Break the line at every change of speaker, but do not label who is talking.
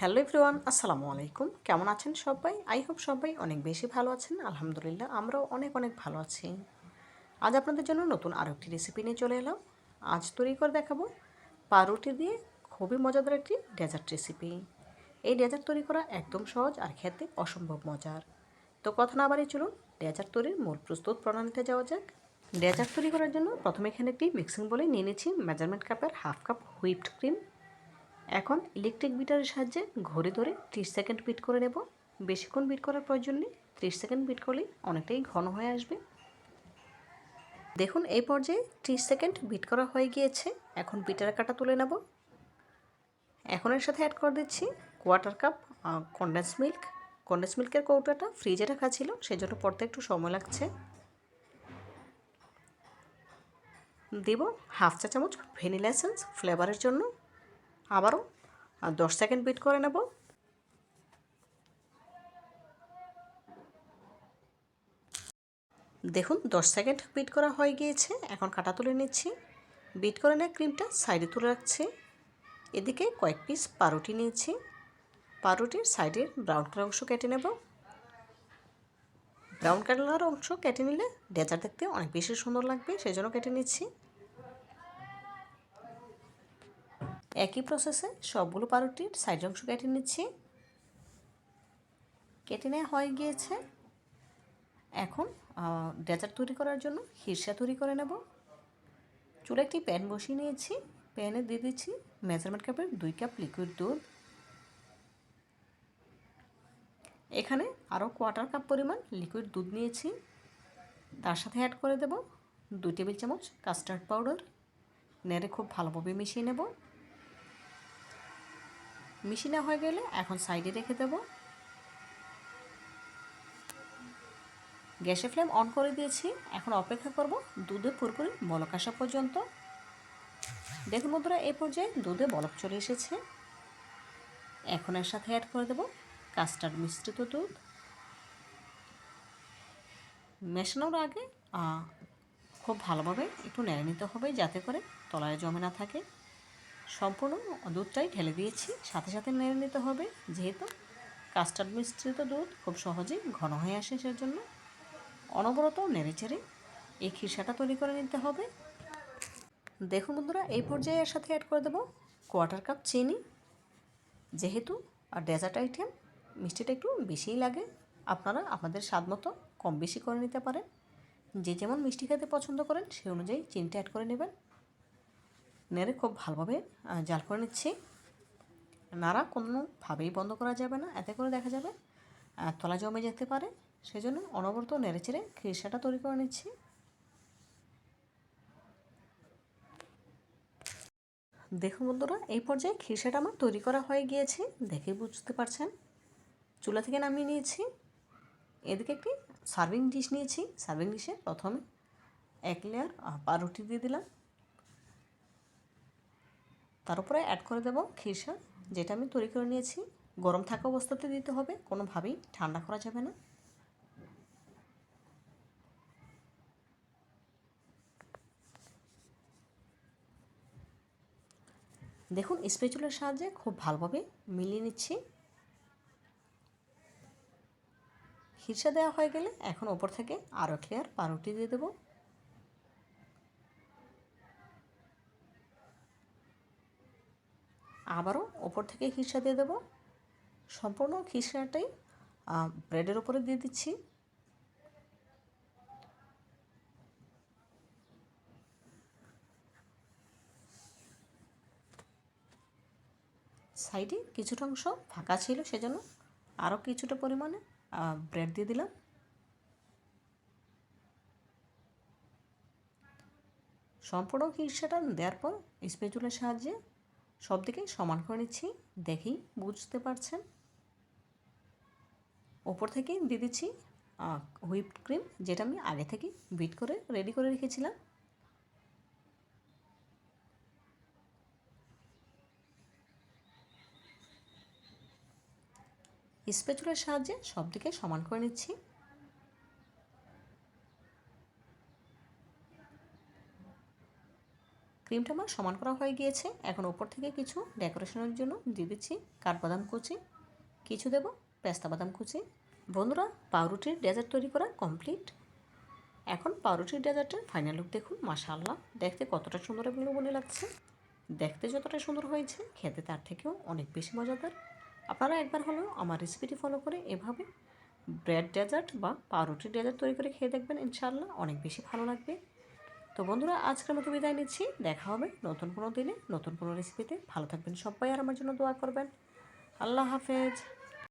Hello everyone, আসসালামু আলাইকুম। কেমন আছেন সবাই? আই হোপ সবাই অনেক বেশি ভালো আছেন। আলহামদুলিল্লাহ, আমরাও অনেক অনেক ভালো আছি। আজ আপনাদের জন্য নতুন আরও একটি রেসিপি নিয়ে চলে এলাম। আজ তৈরি করে দেখাবো পাউরুটি দিয়ে খুবই মজাদার একটি ডেজার্ট রেসিপি এই ডেজার্ট তৈরি করা একদম সহজ আর খেতে অসম্ভব মজার। তো কথা না বাড়িয়ে চলুন ডেজার্ট তৈরির মূল প্রস্তুত প্রণালীতে যাওয়া যাক। ডেজার্ট তৈরি করার জন্য প্রথমে এখানে একটি মিক্সিং বলে নিয়ে নিয়েছি মেজারমেন্ট কাপের হাফ কাপ হুইপড ক্রিম এখন ইলেকট্রিক বিটারের সাহায্যে ঘড়ি ধরে ত্রিশ সেকেন্ড বিট করে নেব। বেশিক্ষণ বিট করার প্রয়োজন নেই। ত্রিশ সেকেন্ড বিট করলেই অনেকটাই ঘন হয়ে আসবে। দেখুন, এই পর্যায়ে ত্রিশ সেকেন্ড বিট করা হয়ে গিয়েছে। এখন বিটার কাটা তুলে নেব। এখন এর সাথে অ্যাড করে দিচ্ছি quarter cup condense milk condense মিল্কের কৌটাটা ফ্রিজে রাখা ছিল সেই জন্য পড়তে একটু সময় লাগছে। দেব হাফ চা চামচ ভ্যানিলা এসেন্স ফ্লেভারের জন্য। আবারও দশ সেকেন্ড বিট করে নেব। দেখুন, দশ সেকেন্ড বিট করা হয়ে গিয়েছে। এখন কাটা তুলে নিচ্ছি। বিট করে নেওয়া ক্রিমটা সাইডে তুলে রাখছি। এদিকে কয়েক পিস পাউরুটি নিয়েছি। পাউরুটির সাইডের ব্রাউন কালার অংশ কেটে নেব। ব্রাউন কালার অংশ কেটে নিলে ডেজার্ট দেখতে অনেক বেশি সুন্দর লাগবে সেই জন্য কেটে নিচ্ছি। একই প্রসেসে সবগুলো পাউরুটির সাইড অংশ কেটে নিচ্ছি। কেটে নেওয়া হয়ে গিয়েছে। এখন ডেজার্ট তৈরি করার জন্য হিরসা তৈরি করে নেব। চুলে একটি প্যান বসিয়ে নিয়েছি। প্যানে দিয়ে দিচ্ছি মেজারমেন্ট কাপের দুই কাপ লিকুইড দুধ। এখানে আরও কোয়ার্টার কাপ পরিমাণ লিকুইড দুধ নিয়েছি। তার সাথে অ্যাড করে দেব দুই টেবিল চামচ কাস্টার্ড পাউডার নেড়ে খুব ভালোভাবে মিশিয়ে নেব। মিশিয়ে হয়ে গেলে এখন সাইডে রেখে দেব। গ্যাসের ফ্লেম অন করে দিয়েছি। এখন অপেক্ষা করব দুধে পুরোপুরি বলক আসা পর্যন্ত। দেখুন বন্ধুরা এই পর্যায়ে দুধে বলক চলে এসেছে। এখন এর সাথে অ্যাড করে দেব কাস্টার্ড মিশ্রিত দুধ। মেশানোর আগে খুব ভালোভাবে একটু নেড়ে নিতে হবে যাতে করে তলায় জমে না থাকে। সম্পূর্ণ দুধটাই ঢেলে দিয়েছি। সাথে সাথে নেড়ে নিতে হবে, যেহেতু কাস্টার্ড মিশ্রিত দুধ খুব সহজেই ঘন হয়ে আসে সেজন্য। অনবরত নেড়ে চেড়ে এই খিরসাটা তৈরি করে নিতে হবে। দেখুন বন্ধুরা, এই পর্যায়ে এর সাথে অ্যাড করে দেবো কোয়ার্টার কাপ চিনি। যেহেতু আর ডেজার্ট আইটেম মিষ্টিটা একটু বেশিই লাগে, আপনারা আপনাদের স্বাদ মতো কম বেশি করে নিতে পারেন। যে যেমন মিষ্টি খেতে পছন্দ করেন, সেই অনুযায়ী চিনিটা অ্যাড করে নেবেন। নেড়ে খুব ভালোভাবে জাল করে নিচ্ছি। নাড়া কোনোভাবেই বন্ধ করা যাবে না, এতে করে দেখা যাবে তলা জমে যেতে পারে। সেজন্য অনবরত নেড়ে চেড়ে খিরসাটা তৈরি করে নিচ্ছি। দেখুন বন্ধুরা, এই পর্যায়ে খিরসাটা আমার তৈরি করা হয়ে গিয়েছে, দেখে বুঝতে পারছেন। চুলা থেকে নামিয়ে নিয়েছি। এদিকে একটি সার্ভিং ডিশ নিয়েছি। সার্ভিং ডিশে প্রথমে এক লেয়ার পাউরুটি দিয়ে দিলাম। তার উপরে অ্যাড করে দেবো খিরসা যেটা আমি তৈরি করে নিয়েছি। গরম থাকা অবস্থাতে দিতে হবে, কোনোভাবেই ঠান্ডা করা যাবে না। দেখুন স্পেচুলার সাহায্যে খুব ভালোভাবে মিলিয়ে নিচ্ছি। হিরসা দেওয়া হয়ে গেলে এখন ওপর থেকে আরও ক্লিয়ার পাউরুটি দিয়ে দেবো। আবারও ওপর থেকে খিসা দিয়ে দেবো। সম্পূর্ণ খিসাটাই ব্রেডের ওপরে দিয়ে দিচ্ছি। সাইডে কিছুটা অংশ ফাঁকা ছিল সেজন্য আরও কিছুটা পরিমাণে ব্রেড দিয়ে দিলাম। সম্পূর্ণ খিসাটা দেওয়ার পর স্পেচুলের সাহায্যে সব দিকে সমান করে নিচ্ছি। দেখেই বুঝতে পারছেন? ওপর থেকে দিয়ে দিচ্ছি হুইপড ক্রিম, যেটা আমি আগে থেকে বিট করে রেডি করে রেখেছিলাম। স্পেচুলার সাহায্যে সব দিকে সমান করে নিচ্ছি। ক্রিমটা আমার সমান করা হয়ে গিয়েছে। এখন ওপর থেকে কিছু ডেকোরেশনের জন্য দিয়ে দিচ্ছি কাঠবাদাম কুচি, কিছু দেব পেস্তা বাদাম কুচি। বন্ধুরা, পাউরুটির ডেজার্ট তৈরি করা কমপ্লিট এখন পাউরুটির ডেজার্টের ফাইনাল লুক দেখুন, মাশাআল্লাহ। দেখতে কতটা সুন্দর এবং বলে লাগছে। দেখতে যতটা সুন্দর হয়েছে, খেতে তার থেকেও অনেক বেশি মজাদার। আপনারা একবার হলেও আমার রেসিপিটি ফলো করে এভাবে ব্রেড ডেজার্ট বা পাউরুটির ডেজার্ট তৈরি করে খেয়ে দেখবেন, ইনশাআল্লাহ অনেক বেশি ভালো লাগবে। তো বন্ধুরা, আজকের মতো বিদায় নিচ্ছি। দেখা হবে নতুন কোনো দিনে, নতুন কোনো রেসিপিতে ভালো থাকবেন সবাই আর আমার জন্য দোয়া করবেন। আল্লাহ হাফেজ।